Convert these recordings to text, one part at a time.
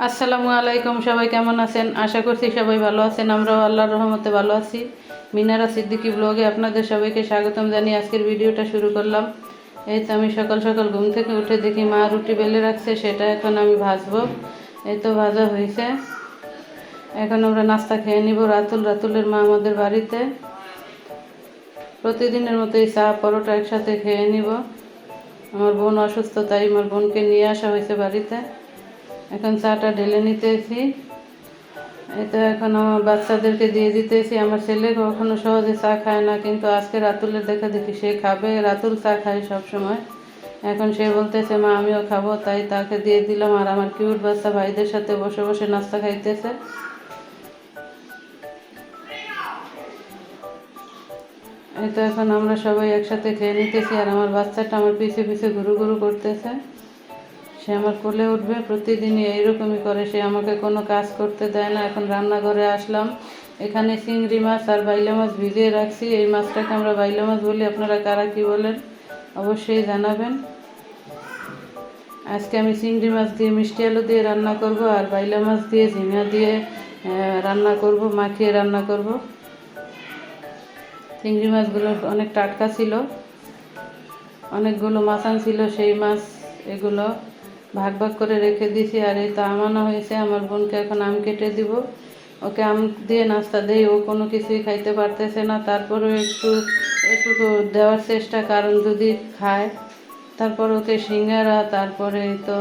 আসসালামু আলাইকুম, সবাই কেমন আছেন? আশা করছি সবাই ভালো আছেন। আমরাও আল্লাহর রহমতে ভালো আছি। মিনারা সিদ্দিকি ব্লগে আপনাদের সবাইকে স্বাগতম জানিয়ে আজকের ভিডিওটা শুরু করলাম। এই তো আমি সকাল সকাল ঘুম থেকে উঠে দেখি মা রুটি বেলে রাখছে, সেটা এখন আমি ভাজবো। এই তো ভাজা হয়েছে। এখন আমরা নাস্তা খেয়ে নিব রাতুল। রাতুলের মা আমাদের বাড়িতে। প্রতিদিনের মতোই চা, পরোটা একসাথে খেয়ে নিব। আমার বোন অসুস্থ, তাই আমার বোনকে নিয়ে আসা হয়েছে বাড়িতে। এখন চাটা ঢেলে নিতেছি। তো এখন আমার বাচ্চাদেরকে দিয়ে দিতেছি। আমার ছেলে কখনো সহজে চা খায় না, কিন্তু আজকে রাতুলের দেখা দেখি সে খাবে। রাতুল চা খায় সব সময় এখন সে বলতেছে, মা, আমিও খাব। তাই তাকে দিয়ে দিলাম আর আমার কিউট বাচ্চা ভাইদের সাথে বসে বসে নাস্তা খাইতেছে। এই তো এখন আমরা সবাই একসাথে খেয়ে নিতেছি আর আমার বাচ্চাটা আমার পিছে পিছে ঘুরু ঘুরু করতেছে। সে আমার কোলে উঠবে, প্রতিদিনই এইরকমই করে। সে আমাকে কোনো কাজ করতে দেয় না। এখন রান্নাঘরে আসলাম। এখানে চিংড়ি মাছ আর বাইলা মাছ ভিজিয়ে রাখছি। এই মাছটাকে আমরা বাইলা মাছ বলি। আপনারা কারা কি বলেন, অবশ্যই জানাবেন। আজকে আমি চিংড়ি মাছ দিয়ে, মিষ্টি আলু দিয়ে রান্না করব আর বাইলা মাছ দিয়ে, ঝিঙা দিয়ে রান্না করব, মাখিয়ে রান্না করব। চিংড়ি মাছগুলো অনেক টাটকা ছিল। অনেকগুলো মাছ ছিল সেই মাছ, এগুলো। ভাগ ভাগ করে রেখে দিয়েছি আর এই তো আমানো হয়েছে, আমার বোনকে এখন আম কেটে দিব। ওকে আম দিয়ে নাস্তা দেই, ও কোনো কিছুই খাইতে পারতেছে না। তারপরেও একটু একটু দেওয়ার চেষ্টা, কারণ যদি খায়, তারপর ওকে সিঙ্গারা, তারপরে তো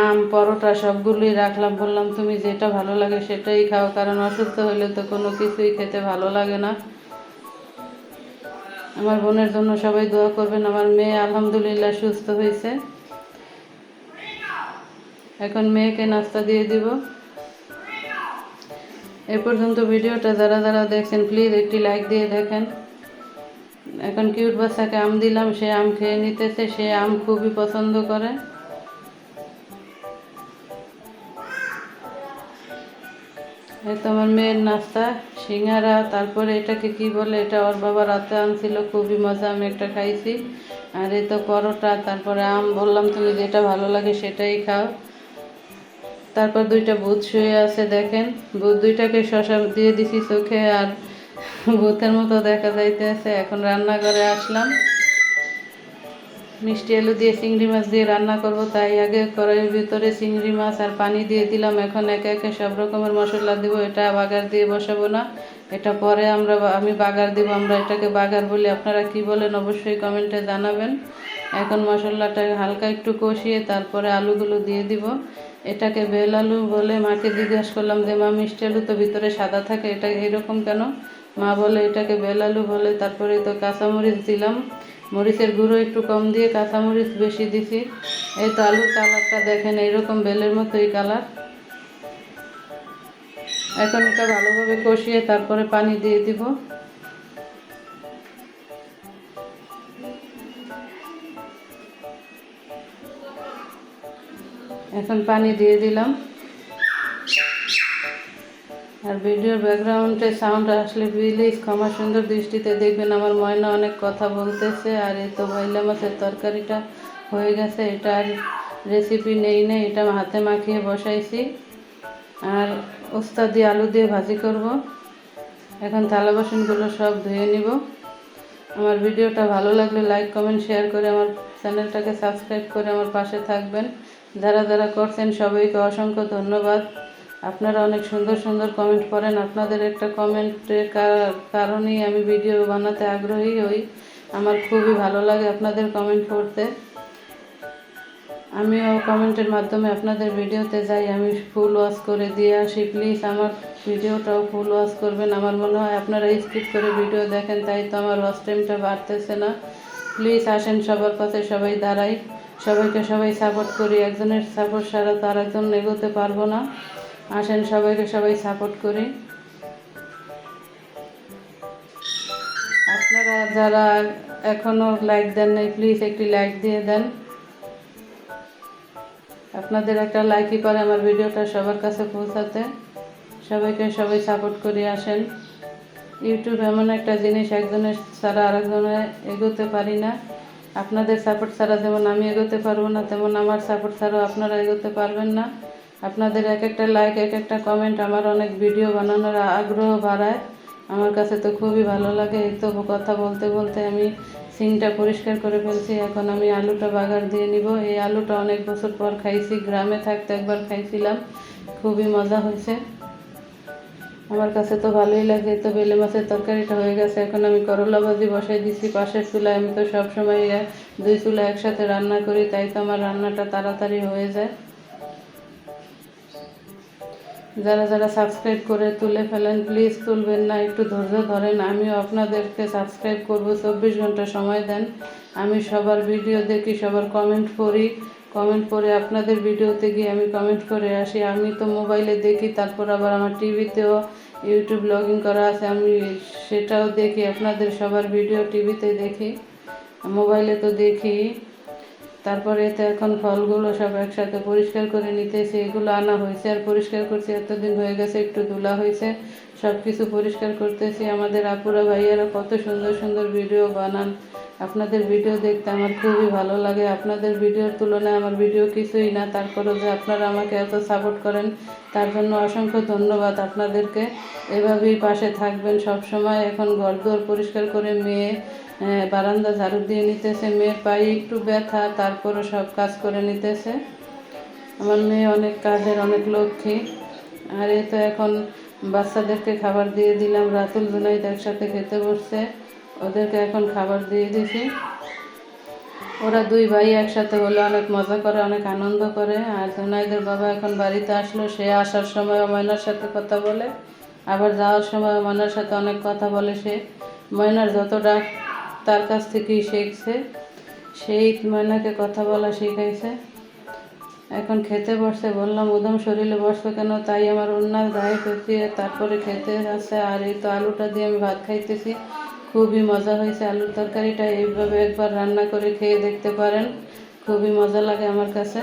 আম, পরোটা সবগুলোই রাখলাম, বললাম, তুমি যেটা ভালো লাগে সেটাই খাও, কারণ অসুস্থ হলে তো কোনো কিছুই খেতে ভালো লাগে না। আমার বোনের জন্য সবাই দোয়া করবেন, আমার মেয়ে আলহামদুলিল্লাহ সুস্থ হয়েছে। এখন মেয়েকে নাস্তা দিয়ে দিব। এ পর্যন্ত ভিডিওটা যারা যারা দেখছেন প্লিজ একটি লাইক দিয়ে দেখেন। এখন কিউট বাচ্চাকে আম দিলাম, সে আম খেয়ে নিতেছে, সে আম খুবই পছন্দ করে। তো আমার মেয়ের নাস্তা, সিঙ্গারা, তারপরে এটাকে কি বলে, এটা ওর বাবা রাতে আনছিল, খুবই মজা, আমি একটা খাইছি। আর এই তো পরোটা, তারপরে আম, বললাম তুমি যেটা ভালো লাগে সেটাই খাও। তারপর দুইটা ভূত শুয়ে আছে, দেখেন। ভূত দুইটাকে শশা দিয়ে দিছি চোখে আর ভূতের মতো দেখা যাইতেছে। এখন রান্নাঘরে আসলাম। মিষ্টি আলু দিয়ে চিংড়ি মাছ দিয়ে রান্না করব, তাই আগে কড়াইয়ের ভিতরে চিংড়ি মাছ আর পানি দিয়ে দিলাম। এখন একে একে সব রকমের মশলা দিব, এটা বাগার দিয়ে বসাবো না। এটা পরে আমরা আমি বাগার দিব, আমরা এটাকে বাগার বলি। আপনারা কি বলেন অবশ্যই কমেন্টে জানাবেন। এখন মশলাটা হালকা একটু কষিয়ে তারপরে আলুগুলো দিয়ে দিব। এটাকে বেল আলু বলে মাকে জিজ্ঞাসা করলাম যে, মা, মিষ্টি আলু তো ভিতরে সাদা থাকে, এটা এরকম কেন? মা বলে, এটাকে বেল আলু বলে, তারপরে তো কাঁচামরিচ দিলাম। মরিচের গুঁড়ো একটু কম দিয়ে কাঁচামরিচ বেশি দিছি। এই তো আলুর কালারটা দেখেন, এইরকম বেলের মতোই কালার। এখন এটা ভালোভাবে কষিয়ে তারপরে পানি দিয়ে দিব। এখন পানি দিয়ে দিলাম। আর ভিডিওর ব্যাকগ্রাউন্ডে সাউন্ড আসলে প্লিজ ক্ষমা সুন্দর দৃষ্টিতে দেখবেন, আমার ময়না অনেক কথা বলতেছে আর এই তো বাইলা মাছের তরকারিটা হয়ে গেছে, এটা আর রেসিপি নেই নেই এটা হাতে মাখিয়ে বসাইছি। আর উস্তা দিয়ে আলু দিয়ে ভাজি করব। এখন থালা বাসনগুলো সব ধুয়ে নিব। আমার ভিডিওটা ভালো লাগলে লাইক কমেন্ট শেয়ার করে আমার চ্যানেলটাকে সাবস্ক্রাইব করে আমার পাশে থাকবেন। যারা যারা করছেন সবাইকে অসংখ্য ধন্যবাদ। আপনারা অনেক সুন্দর সুন্দর কমেন্ট করেন আপনাদের একটা কমেন্টের কারণেই আমি ভিডিও বানাতে আগ্রহী হই। আমার খুবই ভালো লাগে আপনাদের কমেন্ট পড়তে। আমিও কমেন্টের মাধ্যমে আপনাদের ভিডিওতে যাই। আমি ফুল ওয়াশ করে দিয়ে আসি। প্লিজ আমার ভিডিওটাও ফুল ওয়াশ করবেন। আমার মনে হয় আপনারা স্কিপ করে ভিডিও দেখেন, তাই তো আমার ওয়াশ টাইমটা বাড়তেছে না। প্লিজ আসেন সবার কাছে, সবাই দাঁড়াই। সবাইকে সবাই সাপোর্ট করি, একজনের সাপোর্ট ছাড়া তো আর একজন এগোতে পারব না। আসেন, সবাইকে সবাই সাপোর্ট করি। আপনারা যারা এখনও লাইক দেন নাই প্লিজ একটি লাইক দিয়ে দেন। আপনাদের একটা লাইকই করে আমার ভিডিওটা সবার কাছে পৌঁছাতে। সবাইকে সবাই সাপোর্ট করে, আসেন। ইউটিউব এমন একটা জিনিস, একজনের ছাড়া আরেকজনের এগোতে পারি না। আপনাদের সাপোর্ট ছাড়া যেমন আমি এগোতে পারব না, তেমন আমার সাপোর্ট ছাড়াও আপনারা এগোতে পারবেন না। আপনাদের এক একটা লাইক এক একটা কমেন্ট আমার অনেক ভিডিও বানানোর আগ্রহ বাড়ায়। আমার কাছে তো খুবই ভালো লাগে। এই তো কথা বলতে বলতে আমি সিংটা পরিষ্কার করে ফেলছি। এখন আমি আলুটা বাগার দিয়ে নিব। এই আলুটা অনেক বছর পর খাইছি। গ্রামে থাকতে একবার খাইছিলাম। খুবই মজা হয়েছে। আমার কাছে তো ভালোই লাগে, তো বেলে মাছের তরকারিটা হয়ে গেছে। এখন আমি করলা ভাজি বসাই দিছি, পাশের চুলায় আমি তো সবসময় দুই চুলা একসাথে রান্না করি, তাই তো আমার রান্নাটা তাড়াতাড়ি হয়ে যায়। যারা যারা সাবস্ক্রাইব করে তুলে ফেলেন প্লিজ তুলবেন না, একটু ধৈর্য ধরেন। আমিও আপনাদেরকে সাবস্ক্রাইব করব, চব্বিশ ঘণ্টা সময় দেন। আমি সবার ভিডিও দেখি, সবার কমেন্ট পড়ি। কমেন্ট করে আপনাদের ভিডিওতে গিয়ে আমি কমেন্ট করে আসি। আমি তো মোবাইলে দেখি, তারপর আবার আমার টিভিতেও ইউটিউব লগইন করা আছে। আমি সেটাও দেখি, আপনাদের সবার ভিডিও টিভিতে দেখি। মোবাইলে তো দেখি। তারপরে এতে এখন ফলগুলো সব একসাথে পরিষ্কার করে নিতেছি। এগুলো আনা হয়েছে আর পরিষ্কার করছি। এতদিন হয়ে গেছে, একটু ধুলা হয়েছে। সব কিছু পরিষ্কার করতেছি। আমাদের আপুরা ভাইয়ারা কত সুন্দর সুন্দর ভিডিও বানান। আপনাদের ভিডিও দেখতে আমার খুবই ভালো লাগে। আপনাদের ভিডিওর তুলনায় আমার ভিডিও কিছুই না। তারপরেও যে আপনারা আমাকে এত সাপোর্ট করেন, তার জন্য অসংখ্য ধন্যবাদ আপনাদেরকে। এভাবেই পাশে থাকবেন সব সময় এখন ঘরদোর পরিষ্কার করে মেয়ে বারান্দা ঝাড়ু দিয়ে নিতেছে। মেয়ের পায়ে একটু ব্যথা, তারপরও সব কাজ করে নিতেছে। আমার মেয়ে অনেক কাজের, অনেক লক্ষ্মী। আর এ তো এখন বাচ্চাদেরকে খাবার দিয়ে দিলাম। রাতুল, জুনাইদ একসাথে খেতে বসছে। ওদেরকে এখন খাবার দিয়ে দিছি। ওরা দুই ভাই একসাথে হলে অনেক মজা করে, অনেক আনন্দ করে। আর জুনাইদের বাবা এখন বাড়িতে আসলো, সে আসার সময় ময়নার সাথে কথা বলে। আবার যাওয়ার সময় ময়নার সাথে অনেক কথা বলে সে। ময়নার যত ডাক তার কাছ থেকেই শিখছে। সেই ময়নাকে কথা বলা শিখাইছে। এখন খেতে বসছে, বললাম, উদম শরীরে বসছে কেন? তাই আমার অন্যার গায়ে পেঁচিয়ে তারপরে খেতে আসছে আর এই তো আলুটা দিয়ে আমি ভাত খাইতেছি। খুবই মজা হয়েছে আলুর তরকারিটা। এইভাবে একবার রান্না করে খেয়ে দেখতে পারেন। খুবই মজা লাগে আমার কাছে।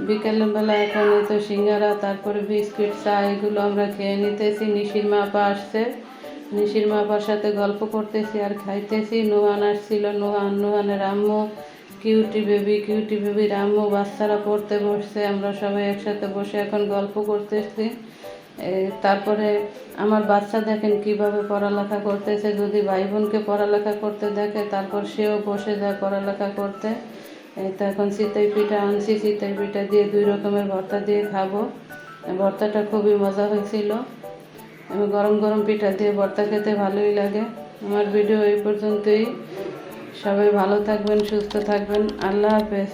বিকেলবেলা এখন তো সিঙ্গারা, তারপরে বিস্কিট, চা, এগুলো আমরা খেয়ে নিতেছি। নিশির মা আপা আসছে। নিশির মা আপার সাথে গল্প করতেছি আর খাইতেছি। নুহান আসছিল, নুহান, নুহানের আম্মু, কিউটি বেবি, কিউটি বেবির আম্মু, বাচ্চারা পড়তে বসছে। আমরা সবাই একসাথে বসে এখন গল্প করতেছি। তারপরে আমার বাচ্চা দেখেন কীভাবে পড়ালেখা করতেছে, যদি ভাই বোনকে পড়ালেখা করতে দেখে, তারপর সেও বসে যায় পড়ালেখা করতে। তো এখন চিতই পিঠা আনছি চিতই পিঠা দিয়ে দুই রকমের ভর্তা দিয়ে খাব। ভর্তাটা খুবই মজা হয়েছিল। গরম গরম পিঠা দিয়ে ভর্তা খেতে ভালোই লাগে। আমার ভিডিও এই পর্যন্তই। সবাই ভালো থাকবেন, সুস্থ থাকবেন। আল্লাহ হাফেজ।